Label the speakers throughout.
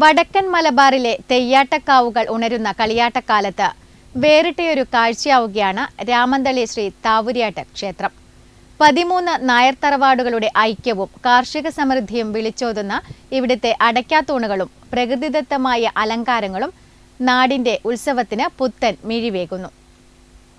Speaker 1: വടക്കൻ മലബാറിലെ തെയ്യാട്ടക്കാവുകൾ ഉണരുന്ന കളിയാട്ടക്കാലത്ത് വേറിട്ടയൊരു കാഴ്ചയാവുകയാണ് രാമന്തളി ശ്രീ താവുരിയാട്ട് ക്ഷേത്രം. പതിമൂന്ന് നായർ തറവാടുകളുടെ ഐക്യവും കാർഷിക സമൃദ്ധിയും വിളിച്ചോതുന്ന ഇവിടുത്തെ അടയ്ക്കാത്തൂണുകളും പ്രകൃതിദത്തമായ അലങ്കാരങ്ങളും നാടിന്റെ ഉത്സവത്തിന് പുത്തൻ മിഴിവേകുന്നു.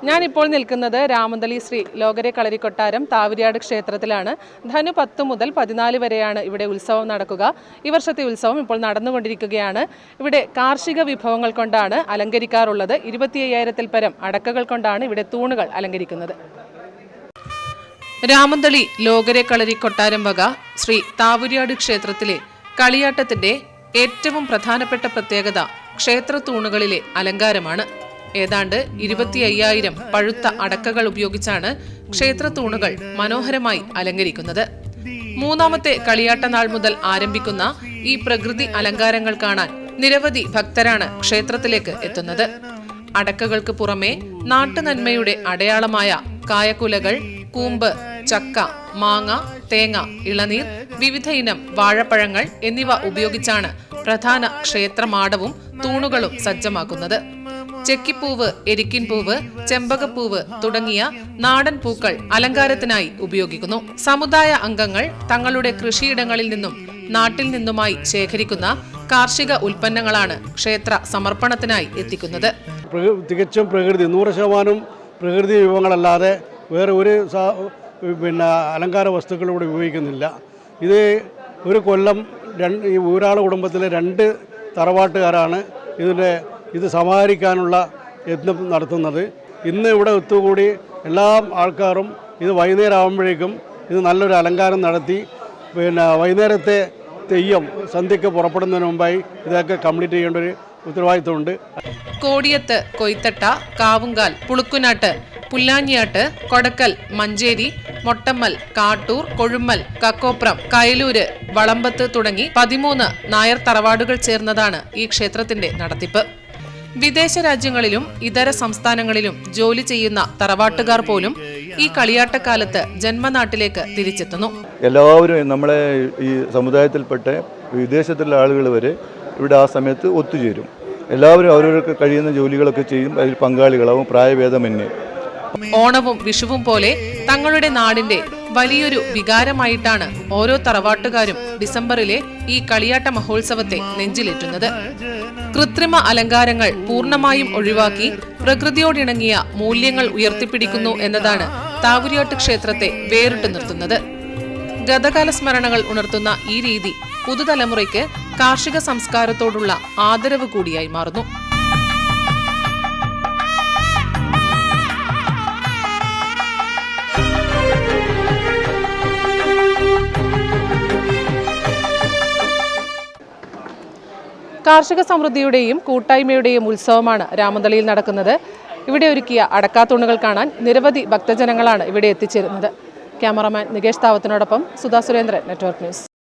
Speaker 2: ഞാനിപ്പോൾ നിൽക്കുന്നത് രാമന്തളി ശ്രീ ലോകരെ കളരിക്കൊട്ടാരം താവിരിയാട് ക്ഷേത്രത്തിലാണ്. ധനു പത്ത് മുതൽ പതിനാല് വരെയാണ് ഇവിടെ ഉത്സവം നടക്കുക. ഈ വർഷത്തെ ഉത്സവം ഇപ്പോൾ നടന്നുകൊണ്ടിരിക്കുകയാണ്. ഇവിടെ കാർഷിക വിഭവങ്ങൾ കൊണ്ടാണ് അലങ്കരിക്കാറുള്ളത്. ഇരുപത്തി അയ്യായിരത്തിൽ പരം അടക്കകൾ കൊണ്ടാണ് ഇവിടെ തൂണുകൾ അലങ്കരിക്കുന്നത്. രാമന്തളി ലോകരെ കളരി കൊട്ടാരം വക ശ്രീ താവുര്യാട് ക്ഷേത്രത്തിലെ കളിയാട്ടത്തിന്റെ ഏറ്റവും പ്രധാനപ്പെട്ട പ്രത്യേകത ക്ഷേത്ര തൂണുകളിലെ അലങ്കാരമാണ്. ഏതാണ്ട് ഇരുപത്തി അയ്യായിരം പഴുത്ത അടക്കകൾ ഉപയോഗിച്ചാണ് ക്ഷേത്ര തൂണുകൾ മനോഹരമായി അലങ്കരിക്കുന്നത്. മൂന്നാമത്തെ കളിയാട്ട നാൾ മുതൽ ആരംഭിക്കുന്ന ഈ പ്രകൃതി അലങ്കാരങ്ങൾ കാണാൻ നിരവധി ഭക്തരാണ് ക്ഷേത്രത്തിലേക്ക് എത്തുന്നത്. അടക്കകൾക്ക് പുറമെ നാട്ടുനന്മയുടെ അടയാളമായ കായക്കുലകൾ കൂമ്പ് ചക്ക മാങ്ങ തേങ്ങ ഇളനീർ വിവിധ ഇനം വാഴപ്പഴങ്ങൾ എന്നിവ ഉപയോഗിച്ചാണ് പ്രധാന ക്ഷേത്രമാടവും തൂണുകളും സജ്ജമാക്കുന്നത്. ചെക്കിപ്പൂവ് എരിക്കിൻ പൂവ് ചെമ്പകപ്പൂവ് തുടങ്ങിയ നാടൻ പൂക്കൾ അലങ്കാരത്തിനായി ഉപയോഗിക്കുന്നു. സമുദായ അംഗങ്ങൾ തങ്ങളുടെ കൃഷിയിടങ്ങളിൽ നിന്നും നാട്ടിൽ നിന്നുമായി ശേഖരിക്കുന്ന കാർഷിക ഉൽപ്പന്നങ്ങളാണ് ക്ഷേത്ര സമർപ്പണത്തിനായി എത്തിക്കുന്നത്.
Speaker 3: തികച്ചും പ്രകൃതി നൂറ് ശതമാനം പ്രകൃതി വിഭവങ്ങളല്ലാതെ വേറെ ഒരു പിന്നെ അലങ്കാര വസ്തുക്കളും ഉപയോഗിക്കുന്നില്ല. ഇത് ഒരു കൊല്ലം രണ്ട് ഈ ഊരാള കുടുംബത്തിലെ രണ്ട് തറവാട്ടുകാരാണ് ഇതിന്റെ ഇത് സമാഹരിക്കാനുള്ള യത്നം നടത്തുന്നത്. ഇന്ന് ഇവിടെ ഒത്തുകൂടി എല്ലാ ആൾക്കാരും ഇത് വൈകുന്നേരം ആകുമ്പോഴേക്കും ഇത് നല്ലൊരു അലങ്കാരം നടത്തി പിന്നെ വൈകുന്നേരത്തെ തെയ്യം സന്ധ്യയ്ക്ക് പുറപ്പെടുന്നതിന് മുമ്പായി ഇതൊക്കെ കംപ്ലീറ്റ് ചെയ്യേണ്ട ഒരു ഉത്തരവാദിത്തമുണ്ട്
Speaker 2: കോടിയത്ത് കൊയ്ത്തട്ട കാവുങ്കാൽ പുളുക്കുനാട്ട് പുല്ലാഞ്ഞിയാട്ട് കൊടക്കൽ മഞ്ചേരി മൊട്ടമ്മൽ കാട്ടൂർ കൊഴുമ്മൽ കക്കോപ്രം കയലൂര് വളമ്പത്ത് തുടങ്ങി പതിമൂന്ന് നായർ തറവാടുകൾ ചേർന്നതാണ് ഈ ക്ഷേത്രത്തിന്റെ നടത്തിപ്പ്. വിദേശ രാജ്യങ്ങളിലും ഇതര സംസ്ഥാനങ്ങളിലും ജോലി ചെയ്യുന്ന തറവാട്ടുകാർ പോലും ഈ കളിയാട്ടക്കാലത്ത് ജന്മനാട്ടിലേക്ക് തിരിച്ചെത്തുന്നു.
Speaker 4: എല്ലാവരും നമ്മളെ ഈ സമുദായത്തിൽപ്പെട്ട വിദേശത്തുള്ള ആളുകൾ വരെ ഇവിടെ ആ സമയത്ത് ഒത്തുചേരും. എല്ലാവരും അവരവർക്ക് കഴിയുന്ന ജോലികളൊക്കെ ചെയ്യും. അതിൽ പങ്കാളികളാവും പ്രായഭേദമന്യേ.
Speaker 2: ഓണവും വിഷുവും പോലെ തങ്ങളുടെ നാടിന്റെ വലിയൊരു വികാരമായിട്ടാണ് ഓരോ തറവാട്ടുകാരും ഡിസംബറിലെ ഈ കളിയാട്ട മഹോത്സവത്തെ നെഞ്ചിലേറ്റുന്നത്. കൃത്രിമ അലങ്കാരങ്ങൾ പൂർണമായും ഒഴിവാക്കി പ്രകൃതിയോടിണങ്ങിയ മൂല്യങ്ങൾ ഉയർത്തിപ്പിടിക്കുന്നു എന്നതാണ് താവുരിയാട്ട് ക്ഷേത്രത്തെ വേറിട്ടു നിർത്തുന്നത്. ഗതകാല സ്മരണകൾ ഉണർത്തുന്ന ഈ രീതി പുതുതലമുറയ്ക്ക് കാർഷിക സംസ്കാരത്തോടുള്ള ആദരവ് കൂടിയായി മാറുന്നു. കാർഷിക സമൃദ്ധിയുടെയും കൂട്ടായ്മയുടെയും ഉത്സവമാണ് രാമന്തളിയിൽ നടക്കുന്നത്. ഇവിടെ ഒരുക്കിയ അടക്കാത്തുണ്ണുകൾ കാണാൻ നിരവധി ഭക്തജനങ്ങളാണ് ഇവിടെ എത്തിച്ചേരുന്നത്. ക്യാമറമാൻ നികേഷ് താവത്തിനോടൊപ്പം സുധാ സുരേന്ദ്രൻ നെറ്റ്വർക്ക് ന്യൂസ്.